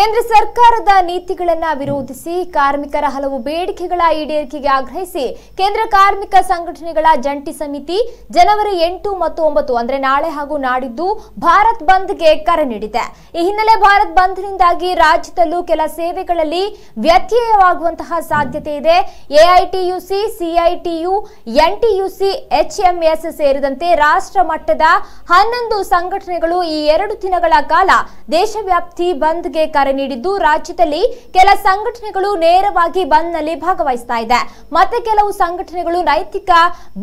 ಕೇಂದ್ರ ಸರ್ಕಾರದ ನೀತಿಗಳನ್ನು ವಿರೋಧಿಸಿ ಕಾರ್ಮಿಕರ ಹಲವು ಬೇಡಿಕೆಗಳ ಈಡೇರಿಕೆಗೆ ಆಗ್ರಹಿಸಿ ಕೇಂದ್ರ ಕಾರ್ಮಿಕ ಸಂಘಟನೆಗಳ ಜಂಟಿ ಸಮಿತಿ ಜನವರಿ ಎಂಟು ಮತ್ತು ಒಂಬತ್ತು, ಅಂದರೆ ನಾಳೆ ಹಾಗೂ ನಾಡಿದ್ದು ಭಾರತ್ ಬಂದ್ಗೆ ಕರೆ ನೀಡಿದೆ. ಈ ಹಿನ್ನೆಲೆ ಭಾರತ್ ಬಂದ್ನಿಂದಾಗಿ ರಾಜ್ಯದಲ್ಲೂ ಕೆಲ ಸೇವೆಗಳಲ್ಲಿ ವ್ಯತ್ಯಯವಾಗುವಂತಹ ಸಾಧ್ಯತೆ ಇದೆ. ಎಐಟಿಯುಸಿ ಸಿಐಟಿಯು ಎನ್ಟಿಯುಸಿ ಎಚ್ಎಂಎಸ್ ಸೇರಿದಂತೆ ರಾಷ್ಟ್ರ ಮಟ್ಟದ ಹನ್ನೊಂದು ಸಂಘಟನೆಗಳು ಈ ಎರಡು ದಿನಗಳ ಕಾಲ ದೇಶವ್ಯಾಪ್ತಿ ಬಂದ್ಗೆ ಕರೆ ನೀಡಿದ್ದು ರಾಜ್ಯದಲ್ಲಿ ಕೆಲ ಸಂಘಟನೆಗಳು ನೇರವಾಗಿ ಬಂದ್ನಲ್ಲಿ ಭಾಗವಹಿಸ್ತಾ ಇದೆ. ಮತ್ತೆ ಕೆಲವು ಸಂಘಟನೆಗಳು ನೈತಿಕ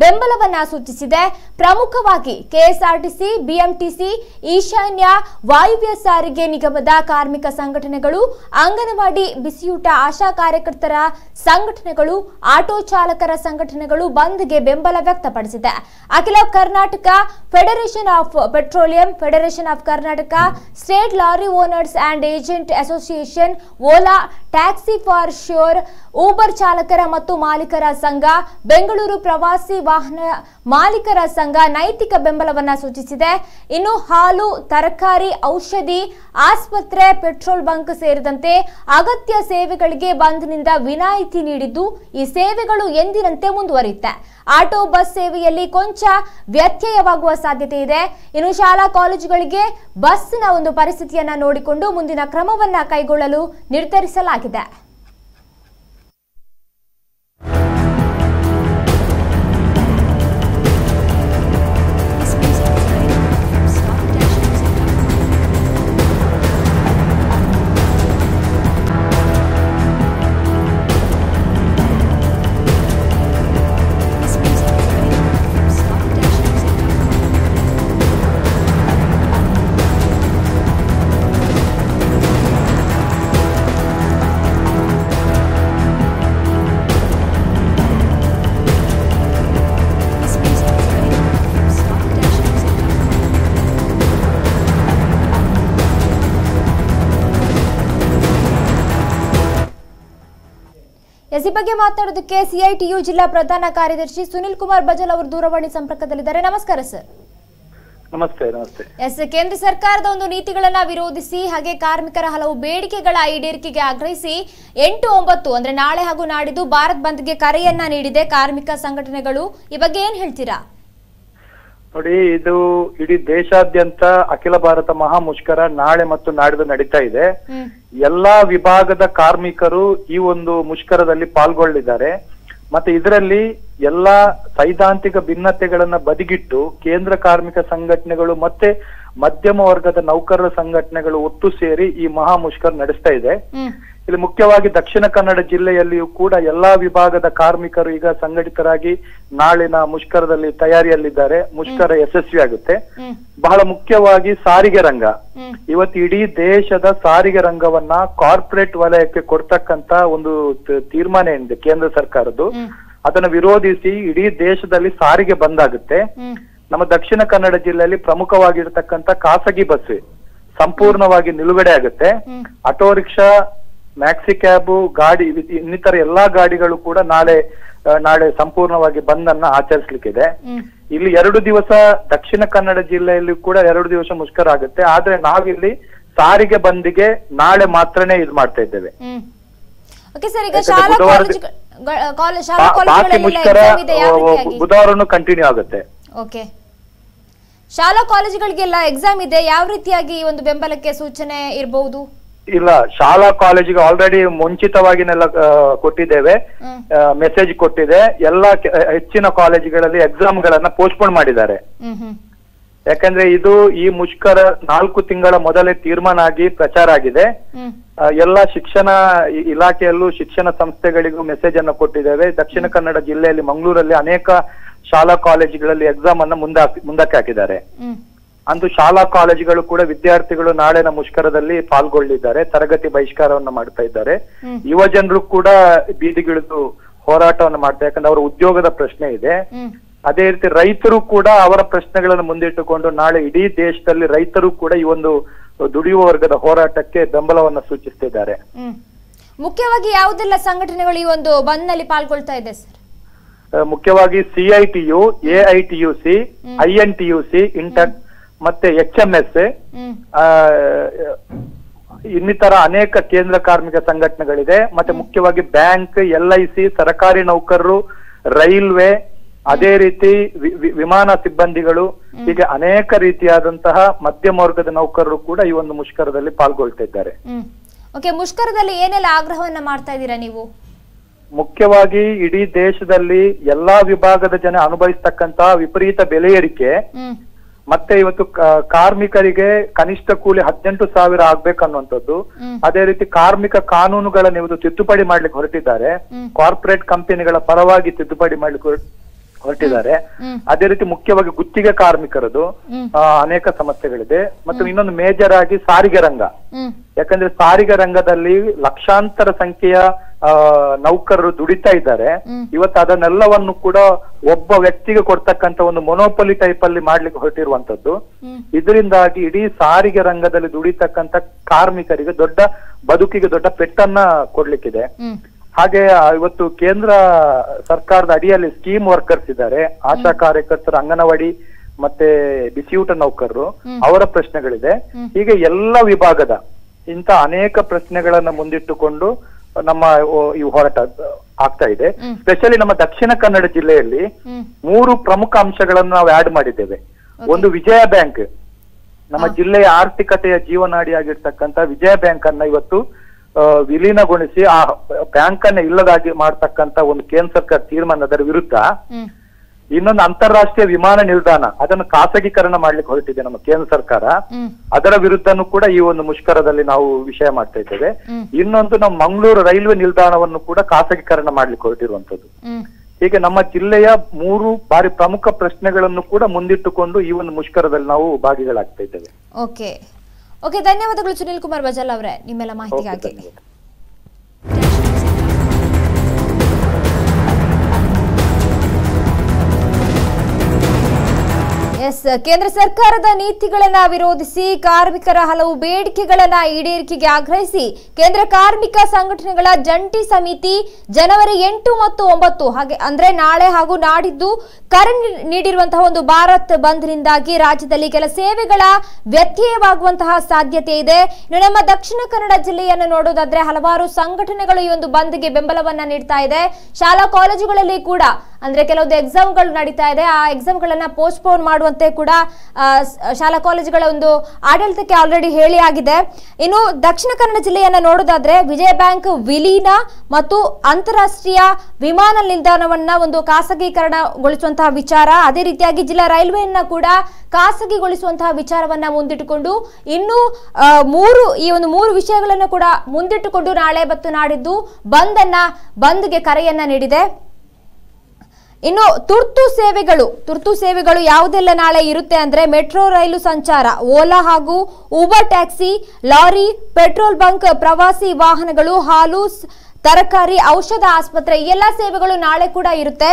ಬೆಂಬಲವನ್ನ ಸೂಚಿಸಿದೆ. ಪ್ರಮುಖವಾಗಿ ಕೆಎಸ್ಆರ್ಟಿಸಿ, ಬಿಎಂಟಿಸಿ, ಈಶಾನ್ಯ ವಾಯುವ್ಯ ಸಾರಿಗೆ ನಿಗಮದ ಕಾರ್ಮಿಕ ಸಂಘಟನೆಗಳು, ಅಂಗನವಾಡಿ ಬಿಸಿಯೂಟ ಆಶಾ ಕಾರ್ಯಕರ್ತರ ಸಂಘಟನೆಗಳು, ಆಟೋ ಚಾಲಕರ ಸಂಘಟನೆಗಳು ಬಂದ್ಗೆ ಬೆಂಬಲ ವ್ಯಕ್ತಪಡಿಸಿದೆ. Akhila Karnataka federation of petroleum, federation of Karnataka state lorry owners and agent association Ola taxi for sure Uber ಚಾಲಕರ ಮತ್ತು ಮಾಲೀಕರ ಸಂಘ, ಬೆಂಗಳೂರು ಪ್ರವಾಸಿ ವಾಹನ ಮಾಲೀಕರ ಸಂಘ ನೈತಿಕ ಬೆಂಬಲವನ್ನು ಸೂಚಿಸಿದೆ. ಇನ್ನು ಹಾಲು, ತರಕಾರಿ, ಔಷಧಿ, ಆಸ್ಪತ್ರೆ, ಪೆಟ್ರೋಲ್ ಬಂಕ್ ಸೇರಿದಂತೆ ಅಗತ್ಯ ಸೇವೆಗಳಿಗೆ ಬಂದ್ನಿಂದ ವಿನಾಯಿತಿ ನೀಡಿದ್ದು ಈ ಸೇವೆಗಳು ಎಂದಿನಂತೆ ಮುಂದುವರಿಯುತ್ತೆ. ಆಟೋ ಬಸ್ ಸೇವೆಯಲ್ಲಿ ಕೊಂಚ ವ್ಯತ್ಯಯವಾಗುವ ಸಾಧ್ಯತೆ ಇದೆ. ಇನ್ನು ಶಾಲಾ ಕಾಲೇಜುಗಳಿಗೆ ಬಸ್ನ ಒಂದು ಪರಿಸ್ಥಿತಿಯನ್ನ ನೋಡಿಕೊಂಡು ಮುಂದಿನ ಕ್ರಮವನ್ನ ಕೈಗೊಳ್ಳಲು ನಿರ್ಧರಿಸಲಾಗಿದೆ. ಎಸ್ ಈ ಬಗ್ಗೆ ಮಾತನಾಡೋದಕ್ಕೆ ಸಿಐಟಿಯು ಜಿಲ್ಲಾ ಪ್ರಧಾನ ಕಾರ್ಯದರ್ಶಿ ಸುನಿಲ್ ಕುಮಾರ್ ಬಜಲ್ ಅವರು ದೂರವಾಣಿ ಸಂಪರ್ಕದಲ್ಲಿದ್ದಾರೆ. ನಮಸ್ಕಾರ ಸರ್. ನಮಸ್ತೆ ನಮಸ್ತೆ. ಎಸ್ ಕೇಂದ್ರ ಸರ್ಕಾರದ ಒಂದು ನೀತಿಗಳನ್ನ ವಿರೋಧಿಸಿ ಹಾಗೆ ಕಾರ್ಮಿಕರ ಹಲವು ಬೇಡಿಕೆಗಳ ಈಡೇರಿಕೆಗೆ ಆಗ್ರಹಿಸಿ ಎಂಟು ಒಂಬತ್ತು ಅಂದ್ರೆ ನಾಳೆ ಹಾಗೂ ನಾಡಿದ್ದು ಭಾರತ್ ಬಂದ್ಗೆ ಕರೆಯನ್ನ ನೀಡಿದೆ ಕಾರ್ಮಿಕ ಸಂಘಟನೆಗಳು. ಈ ಬಗ್ಗೆ ಏನ್ ಹೇಳ್ತೀರಾ? ನೋಡಿ ಇದು ಇಡೀ ದೇಶಾದ್ಯಂತ ಅಖಿಲ ಭಾರತ ಮಹಾ ಮುಷ್ಕರ ನಾಳೆ ಮತ್ತು ನಾಡಿದ್ದು ನಡೀತಾ ಇದೆ. ಎಲ್ಲಾ ವಿಭಾಗದ ಕಾರ್ಮಿಕರು ಈ ಒಂದು ಮುಷ್ಕರದಲ್ಲಿ ಪಾಲ್ಗೊಳ್ಳಿದ್ದಾರೆ. ಮತ್ತೆ ಇದರಲ್ಲಿ ಎಲ್ಲಾ ಸೈದ್ಧಾಂತಿಕ ಭಿನ್ನತೆಗಳನ್ನ ಬದಿಗಿಟ್ಟು ಕೇಂದ್ರ ಕಾರ್ಮಿಕ ಸಂಘಟನೆಗಳು ಮತ್ತೆ ಮಧ್ಯಮ ವರ್ಗದ ನೌಕರರ ಸಂಘಟನೆಗಳು ಒತ್ತು ಸೇರಿ ಈ ಮಹಾ ಮುಷ್ಕರ ನಡೆಸ್ತಾ ಇದೆ. ಇಲ್ಲಿ ಮುಖ್ಯವಾಗಿ ದಕ್ಷಿಣ ಕನ್ನಡ ಜಿಲ್ಲೆಯಲ್ಲಿಯೂ ಕೂಡ ಎಲ್ಲಾ ವಿಭಾಗದ ಕಾರ್ಮಿಕರು ಈಗ ಸಂಘಟಿತರಾಗಿ ನಾಳಿನ ಮುಷ್ಕರದಲ್ಲಿ ತಯಾರಿಯಲ್ಲಿದ್ದಾರೆ. ಮುಷ್ಕರ ಯಶಸ್ವಿ ಆಗುತ್ತೆ. ಬಹಳ ಮುಖ್ಯವಾಗಿ ಸಾರಿಗೆ ರಂಗ. ಇವತ್ತು ಇಡೀ ದೇಶದ ಸಾರಿಗೆ ರಂಗವನ್ನ ಕಾರ್ಪೊರೇಟ್ ವಲಯಕ್ಕೆ ಕೊಡ್ತಕ್ಕಂತ ಒಂದು ತೀರ್ಮಾನ ಏನಿದೆ ಕೇಂದ್ರ ಸರ್ಕಾರದ್ದು. ಅದನ್ನ ವಿರೋಧಿಸಿ ಇಡೀ ದೇಶದಲ್ಲಿ ಸಾರಿಗೆ ಬಂದಾಗುತ್ತೆ ಹ್ಮ್. ನಮ್ಮ ದಕ್ಷಿಣ ಕನ್ನಡ ಜಿಲ್ಲೆಯಲ್ಲಿ ಪ್ರಮುಖವಾಗಿರ್ತಕ್ಕಂಥ ಖಾಸಗಿ ಬಸ್ ಸಂಪೂರ್ಣವಾಗಿ ನಿಲುಗಡೆ ಆಗುತ್ತೆ. ಆಟೋ ರಿಕ್ಷಾ ಮ್ಯಾಕ್ಸಿ ಕ್ಯಾಬ್ ಗಾಡಿ ಇನ್ನಿತರ ಎಲ್ಲಾ ಗಾಡಿಗಳು ಕೂಡ ನಾಳೆ ನಾಳೆ ಸಂಪೂರ್ಣವಾಗಿ ಬಂದ್ ಅನ್ನ ಆಚರಿಸ್ಲಿಕ್ಕಿದೆ ಇಲ್ಲಿ ಎರಡು ದಿವಸ ದಕ್ಷಿಣ ಕನ್ನಡ ಜಿಲ್ಲೆಯಲ್ಲಿ ಕೂಡ ಎರಡು ದಿವಸ ಮುಷ್ಕರ ಆಗುತ್ತೆ. ಆದ್ರೆ ನಾವಿಲ್ಲಿ ಸಾರಿಗೆ ಬಂದಿಗೆ ನಾಳೆ ಮಾತ್ರನೇ ಇದು ಮಾಡ್ತಾ ಇದ್ದೇವೆ. ಬುಧವಾರ ಕಂಟಿನ್ಯೂ ಆಗುತ್ತೆ. ಓಕೆ ಶಾಲಾ ಕಾಲೇಜುಗಳಿಗೆಲ್ಲ ಎಕ್ಸಾಮ್ ಇದೆ. ಯಾವ ರೀತಿಯಾಗಿ ಈ ಒಂದು ಬೆಂಬಲಕ್ಕೆ ಸೂಚನೆ ಇರಬಹುದು ಇಲ್ಲ ಶಾಲಾ ಕಾಲೇಜಿಗೆ ಆಲ್ರೆಡಿ ಮುಂಚಿತವಾಗಿನೆಲ್ಲ ಕೊಟ್ಟಿದ್ದೇವೆ. ಮೆಸೇಜ್ ಕೊಟ್ಟಿದೆ. ಎಲ್ಲ ಹೆಚ್ಚಿನ ಕಾಲೇಜುಗಳಲ್ಲಿ ಎಕ್ಸಾಮ್ ಗಳನ್ನ ಪೋಸ್ಟ್ಪೋನ್ ಮಾಡಿದ್ದಾರೆ ಯಾಕಂದ್ರೆ ಇದು ಈ ಮುಷ್ಕರ ನಾಲ್ಕು ತಿಂಗಳ ಮೊದಲೇ ತೀರ್ಮಾನ ಆಗಿ ಪ್ರಚಾರ ಆಗಿದೆ. ಎಲ್ಲ ಶಿಕ್ಷಣ ಇಲಾಖೆಯಲ್ಲೂ ಶಿಕ್ಷಣ ಸಂಸ್ಥೆಗಳಿಗೂ ಮೆಸೇಜ್ ಅನ್ನು ಕೊಟ್ಟಿದ್ದೇವೆ. ದಕ್ಷಿಣ ಕನ್ನಡ ಜಿಲ್ಲೆಯಲ್ಲಿ ಮಂಗಳೂರಲ್ಲಿ ಅನೇಕ ಶಾಲಾ ಕಾಲೇಜುಗಳಲ್ಲಿ ಎಕ್ಸಾಮ್ ಅನ್ನ ಮುಂದ ಮುಂದಕ್ಕೆ ಹಾಕಿದ್ದಾರೆ. ಅಂತೂ ಅಂದು ಶಾಲಾ ಕಾಲೇಜುಗಳು ಕೂಡ ವಿದ್ಯಾರ್ಥಿಗಳು ನಾಳೆನ ಮುಷ್ಕರದಲ್ಲಿ ಪಾಲ್ಗೊಳ್ಳಿದ್ದಾರೆ ತರಗತಿ ಬಹಿಷ್ಕಾರವನ್ನು ಮಾಡ್ತಾ ಇದ್ದಾರೆ. ಯುವ ಜನರು ಕೂಡ ಬೀದಿಗಿಳಿದು ಹೋರಾಟವನ್ನು ಮಾಡ್ತಾರೆ ಯಾಕಂದ್ರೆ ಅವರ ಉದ್ಯೋಗದ ಪ್ರಶ್ನೆ ಇದೆ. ಅದೇ ರೀತಿ ರೈತರು ಕೂಡ ಅವರ ಪ್ರಶ್ನೆಗಳನ್ನು ಮುಂದಿಟ್ಟುಕೊಂಡು ನಾಳೆ ಇಡೀ ದೇಶದಲ್ಲಿ ರೈತರು ಕೂಡ ಈ ಒಂದು ದುಡಿಯುವ ವರ್ಗದ ಹೋರಾಟಕ್ಕೆ ಬೆಂಬಲವನ್ನು ಸೂಚಿಸುತ್ತಿದ್ದಾರೆ ಮುಖ್ಯವಾಗಿ ಯಾವುದೆಲ್ಲ ಸಂಘಟನೆಗಳು ಈ ಒಂದು ಬಂದ್ನಲ್ಲಿ ಪಾಲ್ಗೊಳ್ತಾ ಇದೆ ಸರ್? ಮುಖ್ಯವಾಗಿ CITU AITUC I N T U C inter ಮತ್ತೆ ಎಚ್ ಎಂ ಎಸ್ ಇನ್ನಿತರ ಅನೇಕ ಕೇಂದ್ರ ಕಾರ್ಮಿಕ ಸಂಘಟನೆಗಳಿದೆ. ಮತ್ತೆ ಮುಖ್ಯವಾಗಿ ಬ್ಯಾಂಕ್ ಎಲ್ ಐ ಸಿ ಸರ್ಕಾರಿ ನೌಕರರು ರೈಲ್ವೆ ಅದೇ ರೀತಿ ವಿಮಾನ ಸಿಬ್ಬಂದಿಗಳು ಹೀಗೆ ಅನೇಕ ರೀತಿಯಾದಂತಹ ಮಧ್ಯಮ ವರ್ಗದ ನೌಕರರು ಕೂಡ ಈ ಒಂದು ಮುಷ್ಕರದಲ್ಲಿ ಪಾಲ್ಗೊಳ್ತಾ ಇದ್ದಾರೆ. ಮುಷ್ಕರದಲ್ಲಿ ಏನೆಲ್ಲ ಆಗ್ರಹವನ್ನ ಮಾಡ್ತಾ ಇದ್ದೀರಾ ನೀವು? ಮುಖ್ಯವಾಗಿ ಇಡೀ ದೇಶದಲ್ಲಿ ಎಲ್ಲಾ ವಿಭಾಗದ ಜನ ಅನುಭವಿಸ್ತಕ್ಕಂತ ವಿಪರೀತ ಬೆಲೆ ಏರಿಕೆ. ಮತ್ತೆ ಇವತ್ತು ಕಾರ್ಮಿಕರಿಗೆ ಕನಿಷ್ಠ ಕೂಲಿ ಹದಿನೆಂಟು ಸಾವಿರ ಆಗ್ಬೇಕನ್ನುವಂಥದ್ದು. ಅದೇ ರೀತಿ ಕಾರ್ಮಿಕ ಕಾನೂನುಗಳನ್ನು ಇವತ್ತು ತಿದ್ದುಪಡಿ ಮಾಡ್ಲಿಕ್ಕೆ ಹೊರಟಿದ್ದಾರೆ. ಕಾರ್ಪೊರೇಟ್ ಕಂಪನಿಗಳ ಪರವಾಗಿ ತಿದ್ದುಪಡಿ ಮಾಡ್ಲಿಕ್ಕೆ ಹೊರಟಿದ್ದಾರೆ. ಅದೇ ರೀತಿ ಮುಖ್ಯವಾಗಿ ಗುತ್ತಿಗೆ ಕಾರ್ಮಿಕರದು ಅನೇಕ ಸಮಸ್ಯೆಗಳಿದೆ. ಮತ್ತು ಇನ್ನೊಂದು ಮೇಜರ್ ಆಗಿ ಸಾರಿಗೆ ರಂಗ. ಯಾಕಂದ್ರೆ ಸಾರಿಗೆ ರಂಗದಲ್ಲಿ ಲಕ್ಷಾಂತರ ಸಂಖ್ಯೆಯ ನೌಕರರು ದುಡಿತಾ ಇದ್ದಾರೆ. ಇವತ್ತು ಅದನ್ನೆಲ್ಲವನ್ನು ಕೂಡ ಒಬ್ಬ ವ್ಯಕ್ತಿಗೆ ಕೊಡ್ತಕ್ಕಂತ ಒಂದು ಮೊನೋಪಲಿ ಟೈಪ್ ಅಲ್ಲಿ ಮಾಡ್ಲಿಕ್ಕೆ ಹೊರಟಿರುವಂತದ್ದು ಇದರಿಂದಾಗಿ ಇಡೀ ಸಾರಿಗೆ ರಂಗದಲ್ಲಿ ದುಡಿತಕ್ಕಂತ ಕಾರ್ಮಿಕರಿಗೆ ದೊಡ್ಡ ಬದುಕಿಗೆ ದೊಡ್ಡ ಪೆಟ್ಟನ್ನ ಕೊಡ್ಲಿಕ್ಕಿದೆ. ಹಾಗೆ ಇವತ್ತು ಕೇಂದ್ರ ಸರ್ಕಾರದ ಅಡಿಯಲ್ಲಿ ಸ್ಕೀಮ್ ವರ್ಕರ್ಸ್ ಇದ್ದಾರೆ. ಆಶಾ ಕಾರ್ಯಕರ್ತರು ಅಂಗನವಾಡಿ ಮತ್ತೆ ಬಿಸಿಯೂಟ ನೌಕರರು ಅವರ ಪ್ರಶ್ನೆಗಳಿದೆ. ಹೀಗೆ ಎಲ್ಲ ವಿಭಾಗದ ಇಂತ ಅನೇಕ ಪ್ರಶ್ನೆಗಳನ್ನ ಮುಂದಿಟ್ಟುಕೊಂಡು ನಮ್ಮ ಈ ಹೋರಾಟ ಆಗ್ತಾ ಇದೆ. ಸ್ಪೆಷಲಿ ನಮ್ಮ ದಕ್ಷಿಣ ಕನ್ನಡ ಜಿಲ್ಲೆಯಲ್ಲಿ ಮೂರು ಪ್ರಮುಖ ಅಂಶಗಳನ್ನು ನಾವು ಆಡ್ ಮಾಡಿದ್ದೇವೆ. ಒಂದು ವಿಜಯ ಬ್ಯಾಂಕ್. ನಮ್ಮ ಜಿಲ್ಲೆಯ ಆರ್ಥಿಕತೆಯ ಜೀವನಾಡಿಯಾಗಿರ್ತಕ್ಕಂತ ವಿಜಯ ಬ್ಯಾಂಕ್ ಅನ್ನ ಇವತ್ತು ವಿಲೀನಗೊಳಿಸಿ ಆ ಬ್ಯಾಂಕ್ ಅನ್ನ ಇಲ್ಲದಾಗಿ ಮಾಡ್ತಕ್ಕಂತ ಒಂದು ಕೇಂದ್ರ ಸರ್ಕಾರ ತೀರ್ಮಾನದ ವಿರುದ್ಧ ಇನ್ನೊಂದು ಅಂತಾರಾಷ್ಟ್ರೀಯ ವಿಮಾನ ನಿಲ್ದಾಣ ಅದನ್ನು ಖಾಸಗೀಕರಣ ಮಾಡ್ಲಿಕ್ಕೆ ಹೊರಟಿದೆ ನಮ್ಮ ಕೇಂದ್ರ ಸರ್ಕಾರ. ಅದರ ವಿರುದ್ಧನೂ ಕೂಡ ಈ ಒಂದು ಮುಷ್ಕರದಲ್ಲಿ ನಾವು ವಿಷಯ ಮಾಡ್ತಾ ಇದ್ದೇವೆ. ಇನ್ನೊಂದು ನಮ್ಮ ಮಂಗಳೂರು ರೈಲ್ವೆ ನಿಲ್ದಾಣವನ್ನು ಕೂಡ ಖಾಸಗೀಕರಣ ಮಾಡ್ಲಿಕ್ಕೆ ಹೊರಟಿರುವಂತದ್ದು ಹೀಗೆ ನಮ್ಮ ಜಿಲ್ಲೆಯ ಮೂರು ಬಾರಿ ಪ್ರಮುಖ ಪ್ರಶ್ನೆಗಳನ್ನು ಕೂಡ ಮುಂದಿಟ್ಟುಕೊಂಡು ಈ ಒಂದು ಮುಷ್ಕರದಲ್ಲಿ ನಾವು ಭಾಗಿಗಳಾಗ್ತಾ ಇದ್ದೇವೆ. ಓಕೆ ಧನ್ಯವಾದಗಳು ಸುನಿಲ್ ಕುಮಾರ್ ಬಜಲ್ ಅವರೇ ನಿಮ್ಮೆಲ್ಲ ಮಾಹಿತಿಗಾಗಿ. ಎಸ್ ಕೇಂದ್ರ ಸರ್ಕಾರದ ನೀತಿಗಳನ್ನ ವಿರೋಧಿಸಿ ಕಾರ್ಮಿಕರ ಹಲವು ಬೇಡಿಕೆಗಳನ್ನ ಈಡೇರಿಕೆಗೆ ಆಗ್ರಹಿಸಿ ಕೇಂದ್ರ ಕಾರ್ಮಿಕ ಸಂಘಟನೆಗಳ ಜಂಟಿ ಸಮಿತಿ ಜನವರಿ ಎಂಟು ಮತ್ತು ಒಂಬತ್ತು, ಹಾಗೆ ಅಂದ್ರೆ ನಾಳೆ ಹಾಗೂ ನಾಡಿದ್ದು ಕರೆ ನೀಡಿರುವಂತಹ ಒಂದು ಭಾರತ್ ಬಂದ್ನಿಂದಾಗಿ ರಾಜ್ಯದಲ್ಲಿ ಕೆಲ ಸೇವೆಗಳ ವ್ಯತ್ಯಯವಾಗುವಂತಹ ಸಾಧ್ಯತೆ ಇದೆ. ನಮ್ಮ ದಕ್ಷಿಣ ಕನ್ನಡ ಜಿಲ್ಲೆಯನ್ನು ನೋಡೋದಾದ್ರೆ ಹಲವಾರು ಸಂಘಟನೆಗಳು ಈ ಒಂದು ಬಂದ್ಗೆ ಬೆಂಬಲವನ್ನ ನೀಡ್ತಾ ಇದೆ. ಶಾಲಾ ಕಾಲೇಜುಗಳಲ್ಲಿ ಕೂಡ ಅಂದ್ರೆ ಕೆಲವೊಂದು ಎಕ್ಸಾಮ್ಗಳು ನಡೀತಾ ಇದೆ. ಆ ಎಕ್ಸಾಮ್ಗಳನ್ನ ಪೋಸ್ಟ್ಪೋನ್ ಮಾಡುವಂತೆ ಕೂಡ ಶಾಲಾ ಕಾಲೇಜುಗಳ ಒಂದು ಆಡಳಿತಕ್ಕೆ ಆಲ್ರೆಡಿ ಹೇಳಿ ಆಗಿದೆ. ಇನ್ನು ದಕ್ಷಿಣ ಕನ್ನಡ ಜಿಲ್ಲೆಯನ್ನು ನೋಡೋದಾದ್ರೆ, ವಿಜಯ ಬ್ಯಾಂಕ್, ವಿಲೀನ ಮತ್ತು ಅಂತಾರಾಷ್ಟ್ರೀಯ ವಿಮಾನ ನಿಲ್ದಾಣವನ್ನ ಒಂದು ಖಾಸಗೀಕರಣಗೊಳಿಸುವಂತಹ ವಿಚಾರ. ಅದೇ ರೀತಿಯಾಗಿ ಜಿಲ್ಲಾ ರೈಲ್ವೆಯನ್ನ ಕೂಡ ಖಾಸಗಿಗೊಳಿಸುವಂತಹ ವಿಚಾರವನ್ನ ಮುಂದಿಟ್ಟುಕೊಂಡು, ಇನ್ನು ಮೂರು, ಈ ಒಂದು ಮೂರು ವಿಷಯಗಳನ್ನು ಕೂಡ ಮುಂದಿಟ್ಟುಕೊಂಡು ನಾಳೆ ಮತ್ತು ನಾಡಿದ್ದು ಬಂದ್ ಅನ್ನ ಬಂದ್ಗೆ ಕರೆಯನ್ನ ನೀಡಿದೆ. ಇನ್ನು ತುರ್ತು ಸೇವೆಗಳು ತುರ್ತು ಸೇವೆಗಳು ಯಾವುದೆಲ್ಲ ನಾಳೆ ಇರುತ್ತೆ ಅಂದ್ರೆ ಮೆಟ್ರೋ ರೈಲು ಸಂಚಾರ, ಓಲಾ ಹಾಗೂ Uber taxi, lorry, petrol bunk, ಪ್ರವಾಸಿ ವಾಹನಗಳು, ಹಾಲು ತರಕಾರಿ, ಔಷಧ ಆಸ್ಪತ್ರೆ ಈ ಎಲ್ಲ ಸೇವೆಗಳು ನಾಳೆ ಕೂಡ ಇರುತ್ತೆ.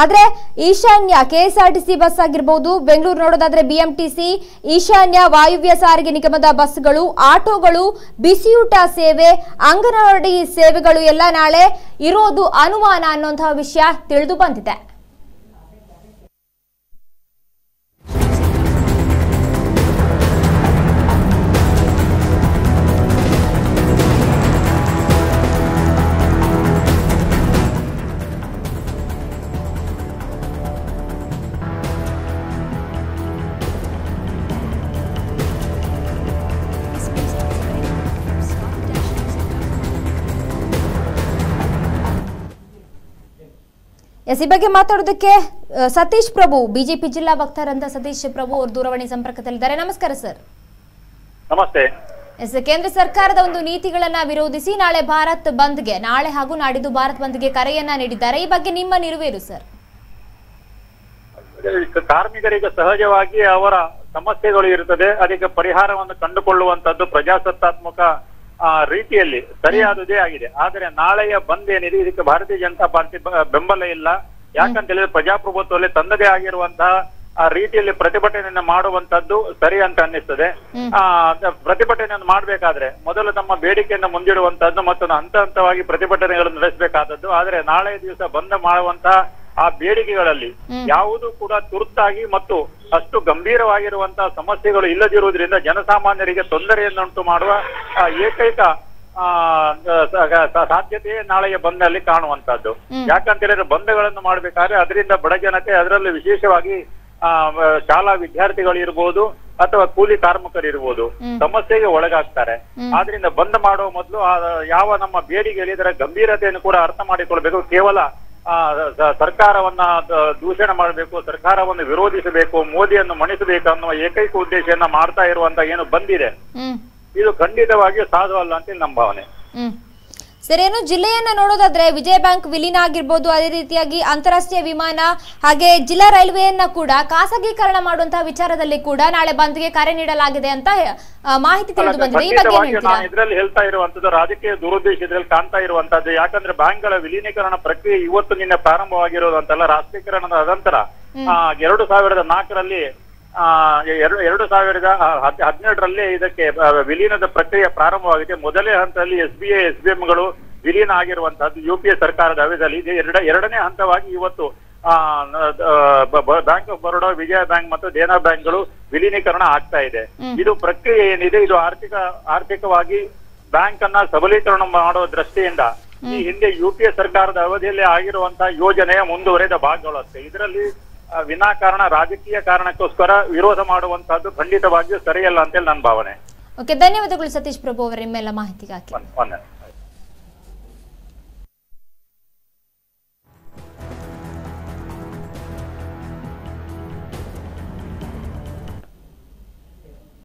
ಆದ್ರೆ ಈಶಾನ್ಯ ಕೆಎಸ್ಆರ್ಟಿಸಿ ಬಸ್ ಆಗಿರ್ಬೋದು, ಬೆಂಗಳೂರು ನೋಡೋದಾದ್ರೆ ಬಿಎಂಟಿಸಿ, ಈಶಾನ್ಯ ವಾಯುವ್ಯ ಸಾರಿಗೆ ನಿಗಮದ ಬಸ್ಗಳು, ಆಟೋಗಳು, ಬಿಸಿಯೂಟ ಸೇವೆ, ಅಂಗನವಾಡಿ ಸೇವೆಗಳು ಎಲ್ಲ ನಾಳೆ ಇರೋದು ಅನುಮಾನ ಅನ್ನುವಂತಹ ವಿಷಯ ತಿಳಿದು ಬಂದಿದೆ. ಎಸ್ ಈ ಬಗ್ಗೆ ಮಾತಾಡೋದಕ್ಕೆ ಸತೀಶ್ ಪ್ರಭು ಬಿಜೆಪಿ ಜಿಲ್ಲಾ ವಕ್ತಾರಂತ ಸತೀಶ್ ಪ್ರಭು ಅವರು ದೂರವಾಣಿ ಸಂಪರ್ಕದಲ್ಲಿದ್ದಾರೆ. ನಮಸ್ಕಾರ ಸರ್. ನಮಸ್ತೆ. ಎಸ್ ಕೇಂದ್ರ ಸರ್ಕಾರದ ಒಂದು ನೀತಿಗಳನ್ನ ವಿರೋಧಿಸಿ ನಾಳೆ ಭಾರತ್ ಬಂದ್ಗೆ ನಾಳೆ ಹಾಗೂ ನಾಡಿದ್ದು ಭಾರತ್ ಬಂದ್ಗೆ ಕರೆಯನ್ನ ನೀಡಿದ್ದಾರೆ. ಈ ಬಗ್ಗೆ ನಿಮ್ಮ ನಿಲುವೇನು ಸರ್? ಕಾರ್ಮಿಕರಿಗೆ ಸಹಜವಾಗಿ ಅವರ ಸಮಸ್ಯೆಗಳು ಇರುತ್ತದೆ. ಅದಕ್ಕೆ ಪರಿಹಾರವನ್ನು ಕಂಡುಕೊಳ್ಳುವಂತದ್ದು ಪ್ರಜಾಸತ್ತಾತ್ಮಕ ರೀತಿಯಲ್ಲಿ ಸರಿಯಾದುದೇ ಆಗಿದೆ. ಆದರೆ ನಾಳೆಯ ಬಂದ್ ಏನಿದೆ ಇದಕ್ಕೆ ಭಾರತೀಯ ಜನತಾ ಪಾರ್ಟಿ ಬೆಂಬಲ ಇಲ್ಲ. ಯಾಕಂತ ಹೇಳಿದ್ರೆ ಪ್ರಜಾಪ್ರಭುತ್ವದಲ್ಲಿ ತಂದದೇ ಆಗಿರುವಂತಹ ಆ ರೀತಿಯಲ್ಲಿ ಪ್ರತಿಭಟನೆಯನ್ನು ಮಾಡುವಂತದ್ದು ಸರಿ ಅಂತ ಅನ್ನಿಸ್ತದೆ. ಆ ಪ್ರತಿಭಟನೆಯನ್ನು ಮಾಡಬೇಕಾದ್ರೆ ಮೊದಲು ತಮ್ಮ ಬೇಡಿಕೆಯನ್ನು ಮುಂದಿಡುವಂತದ್ದು ಮತ್ತೊಂದು ಹಂತ ಹಂತವಾಗಿ ಪ್ರತಿಭಟನೆಗಳನ್ನು ನಡೆಸಬೇಕಾದದ್ದು. ಆದ್ರೆ ನಾಳೆ ದಿವಸ ಬಂದ್ ಮಾಡುವಂತಹ ಆ ಬೇಡಿಕೆಗಳಲ್ಲಿ ಯಾವುದು ಕೂಡ ತುರ್ತಾಗಿ ಮತ್ತು ಅಷ್ಟು ಗಂಭೀರವಾಗಿರುವಂತಹ ಸಮಸ್ಯೆಗಳು ಇಲ್ಲದಿರುವುದರಿಂದ ಜನಸಾಮಾನ್ಯರಿಗೆ ತೊಂದರೆಯನ್ನುಂಟು ಮಾಡುವ ಆ, ಏಕೈಕ ಆ, ಸಾಧ್ಯತೆ ನಾಳೆಯ ಬಂದಲ್ಲಿ ಕಾಣುವಂತದ್ದು ಯಾಕಂತ ಹೇಳಿದ್ರೆ ಬಂದ್ಗಳನ್ನು ಮಾಡ್ಬೇಕಾದ್ರೆ ಅದರಿಂದ ಬಡ ಜನತೆ ಅದರಲ್ಲೂ ವಿಶೇಷವಾಗಿ ಶಾಲಾ ವಿದ್ಯಾರ್ಥಿಗಳು ಇರ್ಬೋದು ಅಥವಾ ಕೂಲಿ ಕಾರ್ಮಿಕರು ಇರ್ಬೋದು ಸಮಸ್ಯೆಗೆ ಒಳಗಾಗ್ತಾರೆ. ಆದ್ರಿಂದ ಬಂದ್ ಮಾಡುವ ಮೊದಲು ಯಾವ ನಮ್ಮ ಬೇಡಿಕೆ ಇದರ ಗಂಭೀರತೆಯನ್ನು ಕೂಡ ಅರ್ಥ ಮಾಡಿಕೊಳ್ಬೇಕು. ಕೇವಲ ಸರ್ಕಾರವನ್ನ ದೂಷಣೆ ಮಾಡಬೇಕು ಸರ್ಕಾರವನ್ನು ವಿರೋಧಿಸಬೇಕು ಮೋದಿಯನ್ನು ಮಣಿಸಬೇಕು ಅನ್ನುವ ಏಕೈಕ ಉದ್ದೇಶವನ್ನ ಮಾಡ್ತಾ ಇರುವಂತ ಏನು ಬಂದಿದೆ ಇದು ಖಂಡಿತವಾಗಿಯೂ ಸಾಧು ಅಲ್ಲ ಅಂತೇಳಿ ನಮ್ಮ ಭಾವನೆ. ಸರ್ ಏನು ಜಿಲ್ಲೆಯನ್ನ ನೋಡೋದಾದ್ರೆ ವಿಜಯ ಬ್ಯಾಂಕ್ ವಿಲೀನ ಆಗಿರ್ಬೋದು ಅದೇ ರೀತಿಯಾಗಿ ಅಂತಾರಾಷ್ಟ್ರೀಯ ವಿಮಾನ ಹಾಗೆ ಜಿಲ್ಲಾ ರೈಲ್ವೆಯನ್ನ ಕೂಡ ಖಾಸಗೀಕರಣ ಮಾಡುವಂತಹ ವಿಚಾರದಲ್ಲಿ ಕೂಡ ನಾಳೆ ಬಂದ್ಗೆ ಕರೆ ನೀಡಲಾಗಿದೆ ಅಂತ ಮಾಹಿತಿ ತಿಳಿದು ಬಂದಿದೆ. ಈ ಬಗ್ಗೆ ಇದರಲ್ಲಿ ಹೇಳ್ತಾ ಇರುವಂತದ್ದು ರಾಜಕೀಯ ದುರುದ್ದೇಶ ಇದರಲ್ಲಿ ಕಾಣ್ತಾ ಇರುವಂತದ್ದು ಯಾಕಂದ್ರೆ ಬ್ಯಾಂಕ್ಗಳ ವಿಲೀನೀಕರಣ ಪ್ರಕ್ರಿಯೆ ಇವತ್ತು ನಿನ್ನೆ ಪ್ರಾರಂಭವಾಗಿರೋದಂತಲ್ಲ ರಾಷ್ಟ್ರೀಕರಣದ ನಂತರ ಎರಡು ಸಾವಿರದ ನಾಲ್ಕರಲ್ಲಿ ಎರಡು ಎರಡು ಸಾವಿರದ ಹದ್- ಹದಿನೇಳರಲ್ಲಿ ಇದಕ್ಕೆ ವಿಲೀನದ ಪ್ರಕ್ರಿಯೆ ಪ್ರಾರಂಭವಾಗಿದೆ. ಮೊದಲನೇ ಹಂತದಲ್ಲಿ S B I S B ಎಂಗಳು ವಿಲೀನ ಆಗಿರುವಂತಹದ್ದು ಯು ಪಿ ಎ ಸರ್ಕಾರದ ಅವಧಿಯಲ್ಲಿ ಇದೆ ಎರಡ ಎರಡನೇ ಹಂತವಾಗಿ ಇವತ್ತು bank of Baroda Vijaya bank ಮತ್ತು ದೇನಾ ಬ್ಯಾಂಕ್ಗಳು ವಿಲೀನೀಕರಣ ಆಗ್ತಾ ಇದೆ. ಇದು ಪ್ರಕ್ರಿಯೆ ಏನಿದೆ ಇದು ಆರ್ಥಿಕ ಆರ್ಥಿಕವಾಗಿ ಬ್ಯಾಂಕ್ ಅನ್ನ ಸಬಲೀಕರಣ ಮಾಡುವ ದೃಷ್ಟಿಯಿಂದ ಈ ಹಿಂದೆ ಯು ಪಿ ಎ ಸರ್ಕಾರದ ಅವಧಿಯಲ್ಲಿ ಆಗಿರುವಂತಹ ಯೋಜನೆಯ ಮುಂದುವರೆದ ಭಾಗಗಳು ಅಷ್ಟೇ. ಇದರಲ್ಲಿ ವಿನಾಕಾರಣ ರಾಜಕೀಯ ಕಾರಣಕ್ಕೋಸ್ಕರ ವಿರೋಧ ಮಾಡುವಂತಹದ್ದು ಖಂಡಿತವಾಗಿಯೂ ಸರಿಯಲ್ಲ ಅಂತೇಳಿ ನನ್ನ ಭಾವನೆ. ಓಕೆ ಧನ್ಯವಾದಗಳು ಸತೀಶ್ ಪ್ರಭು ಅವರ ನಿಮ್ಮೆಲ್ಲ ಮಾಹಿತಿಗಾಗಿ